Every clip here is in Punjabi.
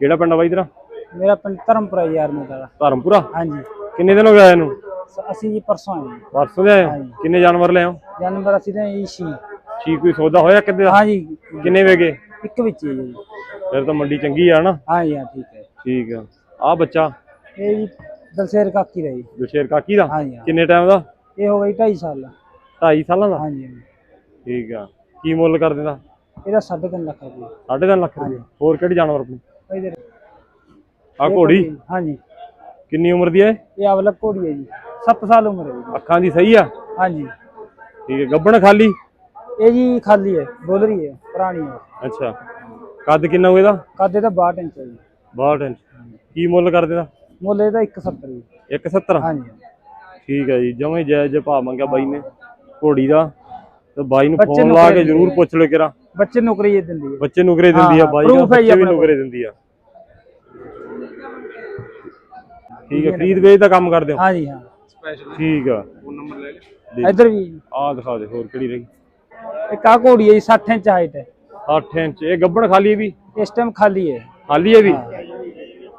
ਕਿਹੜਾ ਪਿੰਡ ਆ ਬਾਈ ਤੇਰਾ? ਮੇਰਾ ਪਿੰਡ ਧਰਮਪੁਰਾ ਯਾਰ ਮੇਰਾ ਦਾ ਧਰਮਪੁਰਾ? ਹਾਂਜੀ। ਕਿੰਨੇ ਦਿਨ ਹੋ ਗਏ ਆਏ ਨੂੰ? ਸ- ਅਸੀਂ ਜੀ ਪਰਸੋਂ ਆਏ ਪਰਸੋਂ ਦੇ ਆਏ? ਹਾਂਜੀ। ਕਿੰਨੇ ਜਾਨਵਰ ਲੈ ਆਓ ਜਾਨਵਰ ਅਸੀਂ ਤਾਂ ਈਸ਼ੀ ਛੀ। ਕੋਈ ਸੌਦਾ ਹੋਇਆ ਦਾ ਹਾਂਜੀ। ਕਿੰਨੇ ਵੇਗੇ ਇੱਕ ਵਿੱਚ ਹੀ ਹੈ ਜੀ। ਫਿਰ ਤਾਂ ਮੰਡੀ ਚੰਗੀ ਆ ਨਾ? ਹਾਂ ਜੀ ਹਾਂ ਠੀਕ ਹੈ। ਠੀਕ ਆ। ਆ ਬੱਚਾ? ਇਹ ਜੀ ਦਲਸੇਰ ਕਾਕੀ ਦਾ ਜੀ। ਗੁਰਸ਼ੇਰ ਕਾਕੀ ਦਾ? ਹਾਂ ਜੀ ਹਾਂ। ਕਿੰਨੇ ਟਾਈਮ ਦਾ? ਇਹ ਹੋ ਗਈ 2.5 ਸਾਲ। ਦਾ 2.5 ਸਾਲਾਂ ਦਾ? ਹਾਂਜੀ ਹਾਂਜੀ। ਠੀਕ ਆ। ਕੀ ਮੁੱਲ ਕਰ ਦਿੰਦਾ? ਇਹਦਾ 3.5 ਲੱਖ ਰੁਪਏ। 3.5 ਲੱਖ ਰੁਪਏ। ਹੋਰ ਕਿਹੜੇ ਜਾਨਵਰ ਆਪਣੀ? ਆ ਘੋੜੀ? ਹਾਂਜੀ। ਕਿੰਨੀ ਉਮਰ ਦੀ ਹੈ? ਇਹ ਅਵਲਕ ਘੋੜੀ ਹੈ ਜੀ। 7 ਸਾਲ ਉਮਰ ਹੈ ਜੀ। ਅੱਖਾਂ ਦੀ ਸਹੀ ਆ? ਹਾਂਜੀ। ਠੀਕ ਹੈ। ਗੱਬਣ ਖਾਲੀ? ਇਹ ਜੀ ਖਾਲੀ ਹੈ। ਬੋਲਰੀ ਹੈ। ਪੁਰਾਣੀ ਹੈ। ਅੱਛਾ। ਕੱਦ ਕਿੰਨਾ ਇਹਦਾ ਕੱਦ ਇਹਦਾ 62 ਇੰਚ ਹੈ ਜੀ। 62 ਇੰਚ। ਕੀ ਮੁੱਲ ਕਰ ਦਿੰਦਾ ਮੁੱਲ ਇਹਦਾ 170 ਜੀ। 170 ਹਾਂਜੀ। ਠੀਕ ਹੈ ਜੀ। ਜਮੇ ਜਾਇਜ਼ ਭਾਅ ਮੰਗਿਆ ਬਾਈ ਨੇ। ਘੋੜੀ ਦਾ। ਤੇ ਬਾਈ ਨੂੰ ਬੱਚੇ ਫੋਨ ਨੂੰ ਲਾ ਕੇ ਜਰੂਰ ਪੁੱਛ ਲਿਓ ਕਿਰਾ ਬੱਚੇ ਨੌਕਰੀ ਇਹ ਦਿੰਦੀ ਹੈ। ਬੱਚੇ ਨੁਕਰੇ ਦਿੰਦੀ ਆ ਹਾਂ, ਬਾਈ ਦਾ ਜੀ ਬੱਚੇ ਵੀ ਆਪਣੇ ਨੁਕਰੇ ਦਿੰਦੀ ਆ। ਠੀਕ ਹੈ ਖਰੀਦ ਵੇਚ ਦਾ ਕੰਮ ਕਰਦੇ ਹੋ? ਹਾਂਜੀ ਹਾਂ। ਠੀਕ ਆ। ਇੱਧਰ ਵੀ। ਆਹ ਦਿਖਾ ਦੇ ਹੋਰ ਕਿਹੜੀ ਰਹੀ? ਇੱਕ ਆ ਘੋੜੀ ਹੈ ਜੀ 60 ਇੰਚ ਹਾਈਟ ਹੈ। 60 ਇੰਚ ਇਹ ਗੱਬਣ ਖਾਲੀ ਹੈ ਵੀ? ਇਸ ਟਾਈਮ ਖਾਲੀ ਹੈ। ਖਾਲੀ ਹੈ ਵੀ?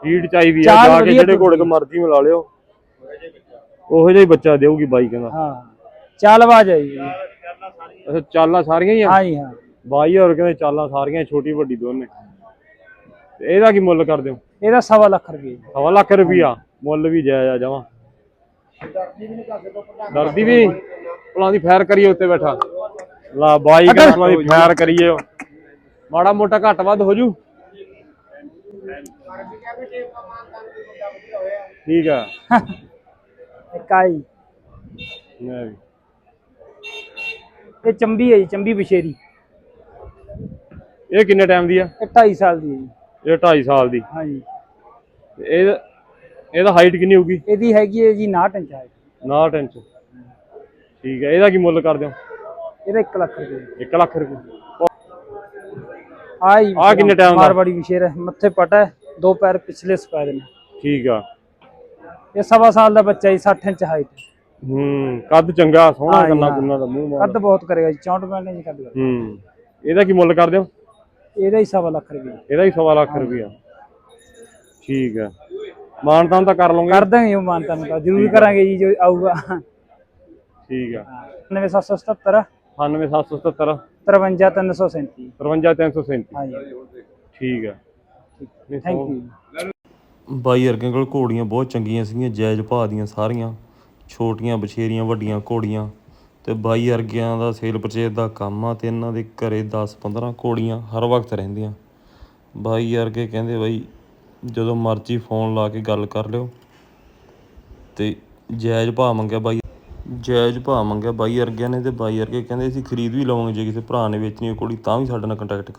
ਹੀਟ ਚਾਈ ਵੀ ਆ ਜਾ ਕੇ ਜਿਹੜੇ ਘੋੜੇ ਕੋ ਮਰਜ਼ੀ ਮਿਲਾ ਲਿਓ। ਉਹੋ ਜਿਹਾ ਹੀ ਬੱਚਾ ਦੇਊਗੀ ਬਾਈ ਕਹਿੰਦਾ। ਹਾਂ। ਚਾਲ ਆਵਾਜ਼ ਜੀ। ਅੱਛਾ ਚਾਲਾਂ ਸਾਰੀਆਂ ਹੀ ਆ? ਹਾਂ ਜੀ ਹਾਂ। ਬਾਈ ਹੋਰ ਕਹਿੰਦੇ ਚਾਲਾਂ ਸਾਰੀਆਂ ਛੋਟੀ ਵੱਡੀ ਦੋਨੇ? ਤੇ ਇਹਦਾ ਕੀ ਮੁੱਲ ਕਰਦੇ ਹੋ? ਇਹਦਾ ਸਵਾ ਲੱਖ ਰੁਪਏ। ਸਵਾ ਲੱਖ ਰੁਪਿਆ ਮੁੱਲ ਵੀ ਜਾਇਜ਼ ਆ ਜਮਾ। ਡਰਦੀ ਵੀ? ਭਲਾਂ ਦੀ ਫਾਇਰ ਕਰੀਏ ਉੱਤੇ ਬੈਠਾ। ਲਾ ਬਾਈ ਕਹਿੰਦਾ ਦੀ ਫਾਇਰ ਕਰੀਏ। ਮਾੜਾ ਮੋਟਾ ਘੱਟ ਵੱਧ ਹੋ ਜੂ। ਠੀਕ ਆ। ਇੱਕ ਆ ਜੀ ਲੈ ਵੀ। ਇਹ ਚੰਬੀ ਹੈ ਜੀ ਚੰਬੀ ਬਸ਼ੇਰੀ ਇਹ ਕਿੰਨੇ ਟਾਈਮ ਦੀ ਆ? ਇਹ 2.5 ਸਾਲ ਦੀ ਹੈ ਜੀ। ਇਹ 2.5 ਸਾਲ ਦੀ। ਹਾਂ ਜੀ ਤੇ ਇਹ ਇਹਦਾ ਹਾਈਟ ਕਿੰਨੀ ਹੋਊਗੀ? ਇਹਦੀ ਹੈਗੀ ਹੈ ਜੀ 69 ਇੰਚ ਹਾਈਟ 59 ਇੰਚ। ਠੀਕ ਹੈ ਇਹਦਾ ਕੀ ਮੁੱਲ ਕਰਦੇ ਹੋ? ਇਹਦਾ 1 ਲੱਖ ਰੁਪਏ। 1 ਲੱਖ ਰੁਪਏ। ਆ ਜੀ ਆਹ ਕਿੰਨੇ time ਦਾ? ਮਾਰਵਾੜੀ ਬਸ਼ੇਰ ਹੈ ਮੱਥੇ ਪਟ ਹੈ ਦੋ ਪੈਰ ਪਿਛਲੇ ਸਫੈਦ ਨੇ ਠੀਕ ਆ। ਇਹ ਸਵਾ ਸਾਲ ਦਾ ਬੱਚਾ ਜੀ 60 ਇੰਚ ਹਾਈਟ ਹੂੰ ਕੱਦ ਚੰਗਾ ਸੋਹਣਾ ਹਾਂ ਜੀ, ਕੰਨਾ ਹਾਂ। ਕੁੰਨਾ ਦਾ ਮੂੰਹ ਮਾਰ। ਕੱਦ ਬਹੁਤ ਕਰੇਗਾ ਜੀ 64 ਮਿੰਟ ਨਹੀਂ ਕੱਦ ਕਰੇਗਾ ਹੂੰ ਇਹਦਾ ਕੀ ਮੁੱਲ ਕਰਦੇ ਹੋ ਇਹਦਾ ਹੀ ਸਵਾ ਲੱਖ ਰੁਪਏ ਇਹਦਾ ਹੀ ਸਵਾ ਲੱਖ ਰੁਪਇਆ ਠੀਕ ਹੈ ਮਾਨਤਾਨ ਤਾਂ ਕਰ ਲਓਗੇ। ਕਰ ਦਾਂਗੇ ਉਹ ਮਾਨਤਾ ਨੂੰ ਤਾਂ। ਜ਼ਰੂਰ ਕਰਾਂਗੇ ਜੀ ਜੋ ਆਊਗਾ। ਠੀਕ ਹੈ 9777 98777 53337 53337 ਹਾਂਜੀ। ਠੀਕ ਹੈ ਥੈਂਕ ਯੂ ਬਾਈ ਅਰਗੇ ਕੋਲ ਘੋੜੀਆਂ ਬਹੁਤ ਚੰਗੀਆਂ ਸੀਗੀਆਂ ਜਾਇਜ਼ ਭਾਅ ਦੀਆਂ ਸਾਰੀਆਂ। ਛੋਟੀਆਂ, ਬਛੇਰੀਆਂ, ਵੱਡੀਆਂ ਘੋੜੀਆਂ। ਤੇ ਬਾਈ ਅਰਗਿਆਂ ਦਾ ਸੇਲ ਪਰਚੇਜ ਦਾ ਕੰਮ ਆ ਤੇ ਇਹਨਾਂ ਦੇ ਘਰੇ 10 15 ਘੋੜੀਆਂ ਹਰ ਵਕਤ ਰਹਿੰਦੀਆਂ। ਬਾਈ ਅਰਗੇ ਕਹਿੰਦੇ ਬਾਈ, ਜਦੋਂ ਮਰਜ਼ੀ ਫੋਨ ਲਾ ਕੇ ਗੱਲ ਕਰ ਲਿਓ। ਤੇ ਜਾਇਜ਼ ਭਾਅ ਮੰਗਿਆ ਬਾਈ। ਜਾਇਜ਼ ਭਾਅ ਮੰਗਿਆ ਬਾਈ ਅਰਗਿਆਂ ਨੇ ਤੇ ਬਾਈ ਅਰਗੇ ਕਹਿੰਦੇ ਅਸੀਂ ਖਰੀਦ ਵੀ ਲਵਾਂਗੇ ਜੇ ਕਿਸੇ ਭਰਾ ਨੇ ਵੇਚਣੀ ਹੋਈ ਘੋੜੀ ਤਾਂ ਵੀ ਸਾਡੇ ਨਾਲ ਕੰਟੈਕਟ ਕਰ